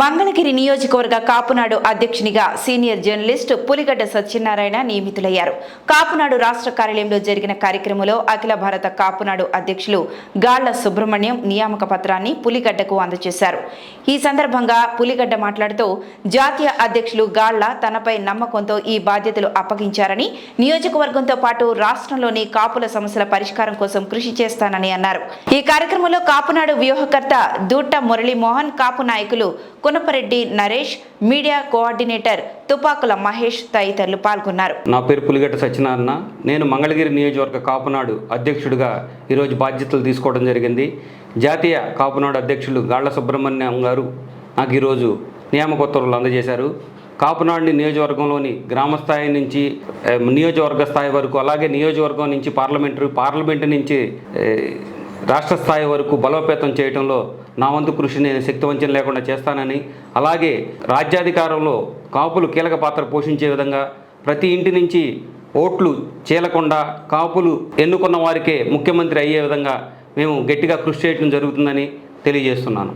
మంగళగిరి నియోజకవర్గ కాపునాడు అధ్యక్షునిగా senior journalist Puligadda Satyanarayana నియమితులయ్యారు. కాపునాడు రాష్ట్ర కార్యాలయంలో జరిగిన కార్యక్రమంలో అఖిల భారత కాపునాడు అధ్యక్షులు గాళ్ళ సుబ్రహ్మణ్యం నియామక పత్రాన్ని పులిగడ్డకు అందజేశారు. ఈ సందర్భంగా పులిగడ్డ మాట్లాడుతూ జాతీయ అధ్యక్షులు గాళ్ళ తనపై నమ్మకంతో ఈ బాధ్యతలు అప్పగించారని నియోజకవర్గంతో పాటు రాష్ట్రంలోని కాపుల సమస్యల పరిష్కారం కోసం కృషి చేస్తానని అన్నారు. ఈ కార్యక్రమంలో కాపునాడు వ్యూహకర్త దూట్ట మురళీమోహన్ కాపు నాయకులు కునపరెడ్డి నరేష్ మీడియా కోఆర్డినేటర్ తుపాకుల మహేష్ తదితరులు పాల్గొన్నారు. నా పేరు పులిగట్ట సత్యనారాయణ. నేను మంగళగిరి నియోజకవర్గ కాపునాడు అధ్యక్షుడిగా ఈరోజు బాధ్యతలు తీసుకోవడం జరిగింది. జాతీయ కాపునాడు అధ్యక్షులు గాళ్ళ సుబ్రహ్మణ్యం గారు నాకు ఈరోజు నియామకోత్తర్వులు అందజేశారు. కాపునాడు నియోజకవర్గంలోని గ్రామ స్థాయి నుంచి నియోజకవర్గ స్థాయి వరకు అలాగే నియోజకవర్గం నుంచి పార్లమెంటరీ పార్లమెంటు నుంచి రాష్ట్ర స్థాయి వరకు బలోపేతం చేయడంలో నా వంతు కృషి నేను శక్తివంచన లేకుండా చేస్తానని అలాగే రాజ్యాధికారంలో కాపులు కీలక పాత్ర పోషించే విధంగా ప్రతి ఇంటి నుంచి ఓట్లు చేలకుండా కాపులు ఎన్నుకున్న వారికే ముఖ్యమంత్రి అయ్యే విధంగా మేము గట్టిగా కృషి చేయడం జరుగుతుందని తెలియజేస్తున్నాను.